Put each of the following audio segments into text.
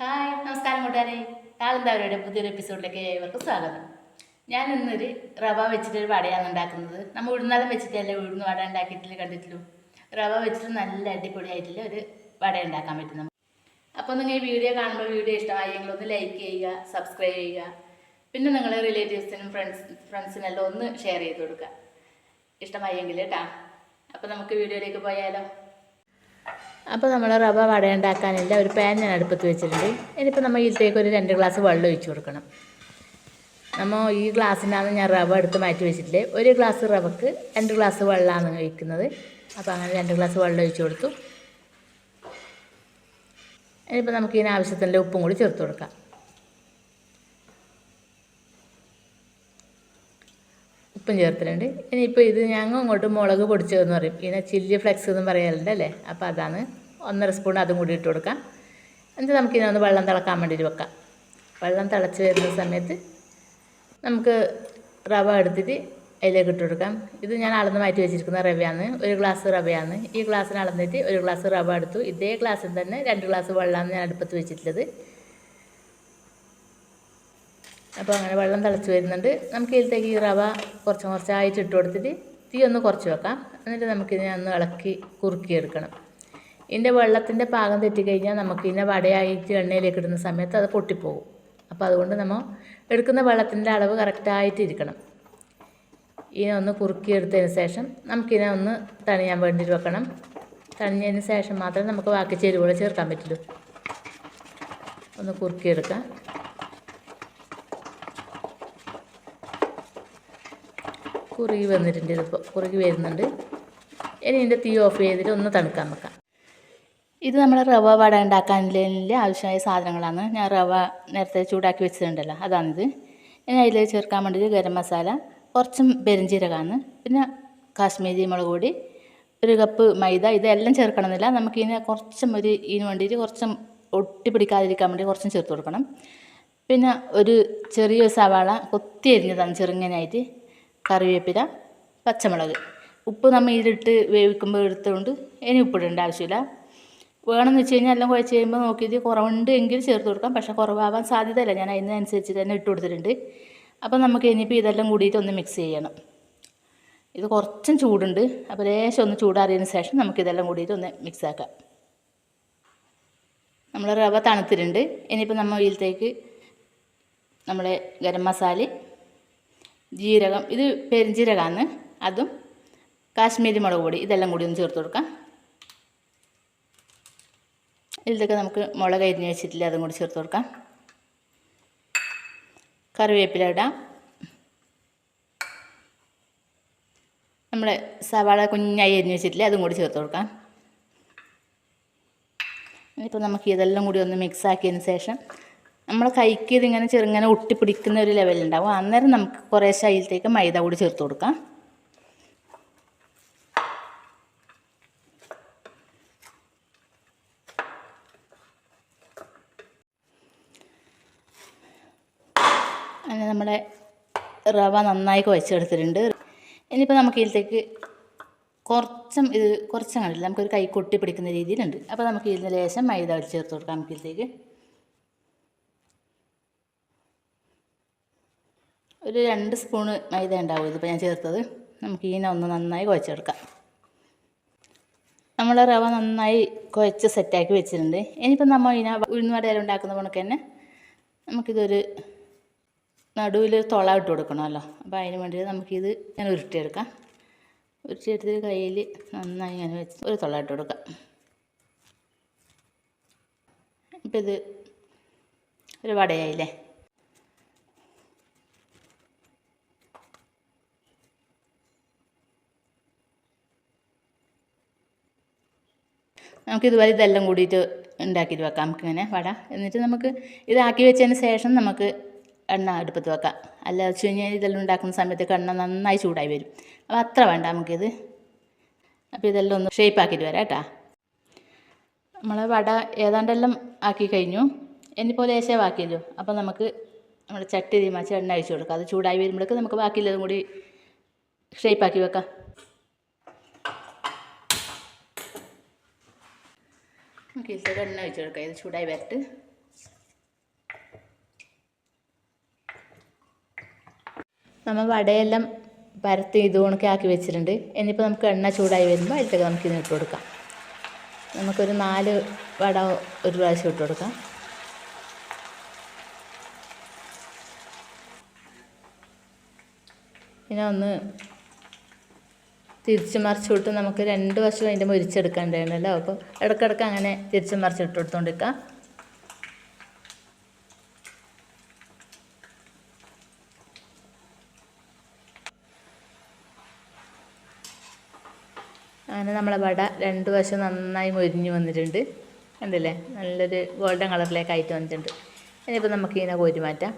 Hi നമസ്കാരം കൂട്ടുകാരെ. നാളെന്താവരുടെ പുതിയൊരു എപ്പിസോഡിലേക്ക് ഏവർക്കും സ്വാഗതം. ഞാൻ ഇന്നൊരു റവ വെച്ചിട്ടൊരു വടയാണ് ഉണ്ടാക്കുന്നത്. നമ്മൾ ഉഴുന്നാലും വെച്ചിട്ടല്ലേ ഉഴുന്ന് വട ഉണ്ടാക്കിയിട്ടില്ല കണ്ടിട്ടുള്ളൂ റവ വെച്ചിട്ട് നല്ല അടിപൊളിയായിട്ടുള്ള ഒരു വട ഉണ്ടാക്കാൻ പറ്റും അപ്പോൾ നിങ്ങൾ ഈ വീഡിയോ കാണുമ്പോൾ വീഡിയോ ഇഷ്ടമായി ഒന്ന് ലൈക്ക് ചെയ്യുക സബ്സ്ക്രൈബ് ചെയ്യുക. പിന്നെ നിങ്ങൾ റിലേറ്റീവ്സിനും ഫ്രണ്ട്സ് ഫ്രണ്ട്സിനെല്ലാം ഒന്ന് ഷെയർ ചെയ്ത് കൊടുക്കുക. ഇഷ്ടമായെങ്കിൽ കേട്ടോ. അപ്പോൾ നമുക്ക് വീഡിയോയിലേക്ക് പോയാലോ? അപ്പോൾ നമ്മൾ റവ വട ഉണ്ടാക്കാനില്ല ഒരു പാൻ ഞാൻ അടുപ്പത്ത് വെച്ചിട്ടുണ്ട്. ഇനിയിപ്പോൾ നമ്മൾ ഇതിലേക്ക് ഒരു രണ്ട് ഗ്ലാസ് വെള്ളം ഒഴിച്ചു കൊടുക്കണം. നമ്മൾ ഈ ഗ്ലാസ്സിനാണ് ഞാൻ റവ എടുത്ത് മാറ്റി വെച്ചിട്ടില്ലേ. ഒരു ഗ്ലാസ് റവക്ക് രണ്ട് ഗ്ലാസ് വെള്ളമാണ് ഒഴിക്കുന്നത്. അപ്പോൾ അങ്ങനെ രണ്ട് ഗ്ലാസ് വെള്ളം ഒഴിച്ചു കൊടുത്തു. ഇനിയിപ്പോൾ നമുക്ക് ഇതിന് ആവശ്യത്തിന്റെ ഉപ്പും കൂടി ചേർത്ത് കൊടുക്കാം. ഉപ്പും ചേർത്തിട്ടുണ്ട്. ഇനിയിപ്പോൾ ഇത് ഞങ്ങൾ അങ്ങോട്ട് മുളക് പൊടിച്ചതെന്ന് പറയും. ഇതിനെ ചില്ലി ഫ്ലെക്സ് എന്നും പറയാറുണ്ട് അല്ലേ അപ്പോൾ അതാണ് ഒന്നര സ്പൂൺ അതും കൂടി ഇട്ട് കൊടുക്കാം. എന്നിട്ട് നമുക്കിതിനൊന്ന് വെള്ളം തിളക്കാൻ വേണ്ടിയിട്ട് വെക്കാം. വെള്ളം തിളച്ച് വരുന്ന സമയത്ത് നമുക്ക് റവ എടുത്തിട്ട് അതിലേക്ക് ഇട്ട് കൊടുക്കാം. ഇത് ഞാൻ അളന്ന് മാറ്റി വെച്ചിരിക്കുന്ന റവയാണ്. ഒരു ഗ്ലാസ് റവയാണ്. ഈ ഗ്ലാസ്സിന് അളന്നിട്ട് ഒരു ഗ്ലാസ് റവ എടുത്തു. ഇതേ ഗ്ലാസ്സിൽ തന്നെ രണ്ട് ഗ്ലാസ് വെള്ളമാണ് ഞാൻ അടുപ്പത്ത് വെച്ചിട്ടുള്ളത്. അപ്പോൾ അങ്ങനെ വെള്ളം തിളച്ച് വരുന്നുണ്ട്. നമുക്ക് ഇതിലേക്ക് ഈ റവ കുറച്ച് കുറച്ചായിട്ട് ഇട്ട് കൊടുത്തിട്ട് തീ ഒന്ന് കുറച്ച് വെക്കാം. എന്നിട്ട് നമുക്കിതിനെ ഒന്ന് ഇളക്കി കുറുക്കിയെടുക്കണം. ഇതിന്റെ വെള്ളത്തിന്റെ പാകം തെറ്റിക്കഴിഞ്ഞാൽ നമുക്ക് ഇതിനെ വടയായിട്ട് എണ്ണയിലേക്ക് ഇടുന്ന സമയത്ത് അത് പൊട്ടിപ്പോകും. അപ്പോൾ അതുകൊണ്ട് നമ്മൾ എടുക്കുന്ന വെള്ളത്തിന്റെ അളവ് കറക്റ്റായിട്ട് ഇരിക്കണം. ഇതിനെ ഒന്ന് കുറുക്കിയെടുത്തതിന് ശേഷം നമുക്കിതിനെ ഒന്ന് തണിയാൻ വേണ്ടിയിട്ട് വെക്കണം. തണിഞ്ഞതിന് ശേഷം മാത്രമേ നമുക്ക് ബാക്കി ചേരുവകൾ ചേർക്കാൻ പറ്റുള്ളൂ. ഒന്ന് കുറുക്കിയെടുക്കാം. കുറുകി വന്നിട്ടുണ്ട് ഇതിപ്പോൾ കുറുകി വരുന്നുണ്ട്. ഇനി ഇതിന്റെ തീ ഓഫ് ചെയ്തിട്ട് ഒന്ന് തണുക്കാൻ വെക്കാം. ഇത് നമ്മൾ റവ വട ഉണ്ടാക്കാനുള്ള ആവശ്യമായ സാധനങ്ങളാണ്. ഞാൻ റവ നേരത്തെ ചൂടാക്കി വെച്ചിട്ടുണ്ടല്ലോ അതാണിത്. ഇനി അതിൽ ചേർക്കാൻ വേണ്ടിയിട്ട് ഗരം മസാല കുറച്ചും പെരിഞ്ചീരകമാണ് പിന്നെ കാശ്മീരി മുളക് പൊടി ഒരു കപ്പ് മൈദ ഇതെല്ലാം ചേർക്കണമെന്നില്ല. നമുക്കിതിനെ കുറച്ചും ഒരു ഇതിന് വേണ്ടിയിട്ട് കുറച്ചും ഒട്ടി പിടിക്കാതിരിക്കാൻ വേണ്ടി കുറച്ചും ചേർത്ത് കൊടുക്കണം. പിന്നെ ഒരു ചെറിയ സവാള കൊത്തി അരിഞ്ഞതാണ് ചെറുങ്ങനായിട്ട് കറിവേപ്പില പച്ചമുളക്. ഉപ്പ് നമ്മൾ ഇതിലിട്ട് വേവിക്കുമ്പോൾ എടുത്തുകൊണ്ട് ഇനി ഉപ്പിടേണ്ട ആവശ്യമില്ല. വേണമെന്ന് വെച്ച് കഴിഞ്ഞാൽ എല്ലാം കുഴച്ച് കഴിയുമ്പോൾ നോക്കിയിട്ട് കുറവുണ്ട് എങ്കിൽ ചേർത്ത് കൊടുക്കാം. പക്ഷേ കുറവാകാൻ സാധ്യതയില്ല. ഞാൻ അതിനനുസരിച്ച് തന്നെ ഇട്ട് കൊടുത്തിട്ടുണ്ട്. അപ്പോൾ നമുക്ക് ഇനിയിപ്പോൾ ഇതെല്ലാം കൂടിയിട്ട് ഒന്ന് മിക്സ് ചെയ്യണം. ഇത് കുറച്ചും ചൂടുണ്ട്. അപ്പോൾ ലേശം ഒന്ന് ചൂടാറിയതിന് ശേഷം നമുക്കിതെല്ലാം കൂടിയിട്ട് ഒന്ന് മിക്സ് ആക്കാം. നമ്മൾ റവ തണുത്തിട്ടുണ്ട്. ഇനിയിപ്പോൾ നമ്മൾ ഇതിലത്തേക്ക് നമ്മളെ ഗരം മസാല ജീരകം ഇത് പെരിഞ്ജീരകമാണ് അതും കാശ്മീരി മുളക് പൊടി ഇതെല്ലാം കൂടി ഒന്ന് ചേർത്ത് കൊടുക്കാം. ഇതിലൊക്കെ നമുക്ക് മുളക് അരിഞ്ഞ് വെച്ചിട്ടില്ല അതും കൂടി ചേർത്ത് കൊടുക്കാം. കറിവേപ്പില ഇടാം. നമ്മുടെ സവാള കുഞ്ഞായി അരിഞ്ഞ് വെച്ചിട്ടില്ല അതും കൂടി ചേർത്ത് കൊടുക്കാം. ഇനിയിപ്പോൾ നമുക്ക് ഇതെല്ലാം കൂടി ഒന്ന് മിക്സ് ആക്കിയതിന് ശേഷം നമ്മൾ കൈക്ക് ഇതിങ്ങനെ ചെറുങ്ങനെ ഒട്ടിപ്പിടിക്കുന്ന ഒരു ലെവലുണ്ടാവും അന്നേരം നമുക്ക് കുറേശ്ശെ അതിലത്തേക്ക് മൈദ കൂടി ചേർത്ത് കൊടുക്കാം. നമ്മുടെ റവ നന്നായി കുഴച്ചെടുത്തിട്ടുണ്ട്. ഇനിയിപ്പോൾ നമുക്ക് ഇതിലേക്ക് കുറച്ചും ഇത് കുറച്ചും കണ്ടില്ല നമുക്കൊരു കൈ കൊട്ടി പിടിക്കുന്ന രീതിയിലുണ്ട്. അപ്പോൾ നമുക്ക് ഇതിന് ലേശം മൈദ ചേർത്ത് കൊടുക്കാം നമുക്ക് ഇതിലേക്ക്. ഒരു രണ്ട് സ്പൂണ് മൈദ ഉണ്ടാവും ഇതിപ്പോൾ ഞാൻ ചേർത്തത്. നമുക്ക് ഇതിനെ ഒന്ന് നന്നായി കുഴച്ചെടുക്കാം. നമ്മൾ റവ നന്നായി കുഴച്ച് സെറ്റാക്കി വെച്ചിട്ടുണ്ട്. ഇനിയിപ്പോൾ നമ്മൾ ഇതിനെ ഉഴുന്നുവട ഉണ്ടാക്കുന്ന കണക്ക് തന്നെ നമുക്കിതൊരു നടുവിൽ തുള ഇട്ട് കൊടുക്കണമല്ലോ. അപ്പോൾ അതിന് വേണ്ടിയിട്ട് നമുക്കിത് ഇങ്ങനെ ഉരുട്ടിയെടുക്കാം. ഉരുട്ടിയെടുത്ത് കയ്യിൽ നന്നായി ഇങ്ങനെ വെച്ച് ഒരു തുള ഇട്ട് കൊടുക്കാം. ഇപ്പം ഇത് ഒരു വടയായില്ലേ? നമുക്കിതുപോലെ ഇതെല്ലാം കൂടിയിട്ട് ഉണ്ടാക്കിയിട്ട് വെക്കാം. നമുക്കിങ്ങനെ വട. എന്നിട്ട് നമുക്ക് ഇതാക്കി വെച്ചതിന് ശേഷം നമുക്ക് എണ്ണ അടുപ്പത്ത് വെക്കാം. അല്ല വെച്ച് കഴിഞ്ഞാൽ ഇതെല്ലാം ഉണ്ടാക്കുന്ന സമയത്തേക്ക് എണ്ണ നന്നായി ചൂടായി വരും. അപ്പോൾ അത്ര വേണ്ട നമുക്കിത്. അപ്പോൾ ഇതെല്ലാം ഒന്ന് ഷേപ്പാക്കിയിട്ട് വരാം കേട്ടോ. നമ്മൾ വട ഏതാണ്ടെല്ലാം ആക്കി കഴിഞ്ഞു. ഇനിയിപ്പോൾ ലേശം ബാക്കിയല്ലോ. അപ്പോൾ നമുക്ക് നമ്മുടെ ചട്ടി തീമാച്ച് എണ്ണ അഴിച്ചു കൊടുക്കാം. അത് ചൂടായി വരുമ്പോഴേക്ക് നമുക്ക് ബാക്കിയുള്ളതും കൂടി ഷേപ്പാക്കി വെക്കാം. നമുക്ക് ഇതിലേക്ക് എണ്ണ ഒഴിച്ചു കൊടുക്കാം. ഇത് ചൂടായി വരട്ട്. നമ്മൾ വടയെല്ലാം പരത്തി ഇത് ആക്കി വെച്ചിട്ടുണ്ട്. ഇനിയിപ്പോൾ നമുക്ക് എണ്ണ ചൂടായി വരുമ്പോൾ അതിലേക്ക് നമുക്ക് ഇതിന് ഇട്ട് കൊടുക്കാം. നമുക്കൊരു നാല് വട ഒരു പ്രാവശ്യം ഇട്ട് കൊടുക്കാം. പിന്നെ ഒന്ന് തിരിച്ച് മറിച്ച് വിട്ട് നമുക്ക് രണ്ട് വശവും അതിന്റെ മുരിച്ചെടുക്കേണ്ടതാണല്ലോ അപ്പോൾ ഇടയ്ക്കിടയ്ക്ക് അങ്ങനെ തിരിച്ച് മറിച്ച് ഇട്ട് അങ്ങനെ നമ്മളെ വട രണ്ട് വശം നന്നായി മൊരിഞ്ഞ് വന്നിട്ടുണ്ട്. കണ്ടില്ലേ? നല്ലൊരു ഗോൾഡൻ കളറിലേക്ക് ആയിട്ട് വന്നിട്ടുണ്ട്. ഇനിയിപ്പോൾ നമുക്ക് ഇതിനെ കോരി മാറ്റാം.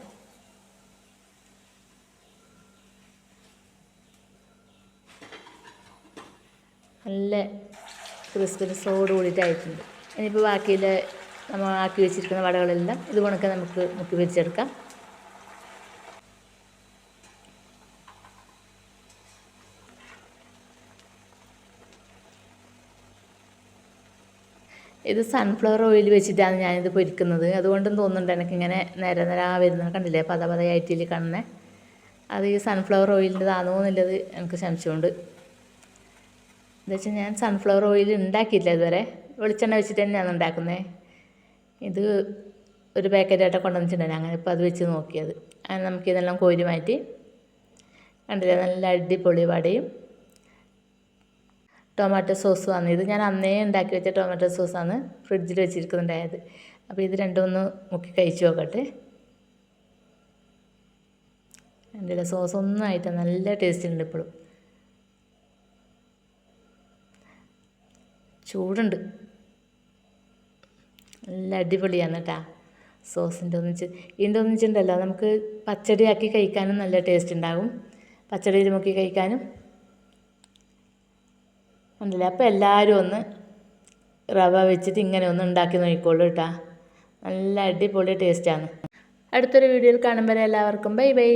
നല്ല ക്രിസ്പനസോട് കൂടിയിട്ടായിട്ടുണ്ട്. ഇനിയിപ്പോൾ ബാക്കിയിൽ നമ്മൾ ആക്കി വെച്ചിരിക്കുന്ന വടകളെല്ലാം ഇത് കണക്കെ നമുക്ക് മുക്കി വെച്ചെടുക്കാം ഇത് സൺഫ്ലവർ ഓയിൽ വെച്ചിട്ടാണ് ഞാനിത് പൊരിക്കുന്നത്. അതുകൊണ്ടും തോന്നുന്നുണ്ട് എനിക്കിങ്ങനെ നിര നിര വരുന്നത് കണ്ടില്ലേ? പത പതയായിട്ടിൽ കാണുന്നത് അത് ഈ സൺഫ്ലവർ ഓയിലിന്റെതാണോ എന്നുള്ളത് എനിക്ക് സംശയമുണ്ട്. എന്താ ഞാൻ സൺഫ്ലവർ ഓയിൽ ഉണ്ടാക്കിയില്ല ഇതുവരെ. വെളിച്ചെണ്ണ വെച്ചിട്ട് തന്നെയാണ് ഉണ്ടാക്കുന്നത് ഇത് ഒരു പാക്കറ്റായിട്ട് കൊണ്ടുവന്നിട്ടുണ്ടായിരുന്നു. അങ്ങനെ ഇപ്പോൾ അത് വെച്ച് നോക്കിയത്. അങ്ങനെ നമുക്കിതെല്ലാം കോരി മാറ്റി. കണ്ടില്ലേ? നല്ല അടിപൊളി വടയും ടൊമാറ്റോ സോസുമാണ്. ഇത് ഞാൻ അന്നേ ഉണ്ടാക്കി വെച്ച ടൊമാറ്റോ സോസാണ് ഫ്രിഡ്ജിൽ വെച്ചിരിക്കുന്നുണ്ടായത്. അപ്പോൾ ഇത് രണ്ടും ഒന്ന് മുക്കി കഴിച്ചു നോക്കട്ടെ. എന്റെ സോസ് ഒന്നും ആയിട്ട് നല്ല ടേസ്റ്റ് ഉണ്ട് ഇപ്പോഴും ചൂടുണ്ട്. നല്ല അടിപൊളിയാണ് കേട്ടാ സോസിന്റെ ഒന്നിച്ച് ഇതിന്റെ ഒന്നിച്ചുണ്ടല്ലോ. നമുക്ക് പച്ചടിയാക്കി കഴിക്കാനും നല്ല ടേസ്റ്റ് ഉണ്ടാകും. പച്ചടിയിൽ മുക്കി കഴിക്കാനും. ഉണ്ടല്ലേ? അപ്പോൾ എല്ലാവരും ഒന്ന് റവ വെച്ചിട്ട് ഇങ്ങനെ ഒന്ന് ഉണ്ടാക്കി നോക്കിക്കോളൂ കേട്ടോ നല്ല അടിപൊളി ടേസ്റ്റാണ് അടുത്തൊരു വീഡിയോയിൽ കാണുമ്പോൾ എല്ലാവർക്കും. Bye bye.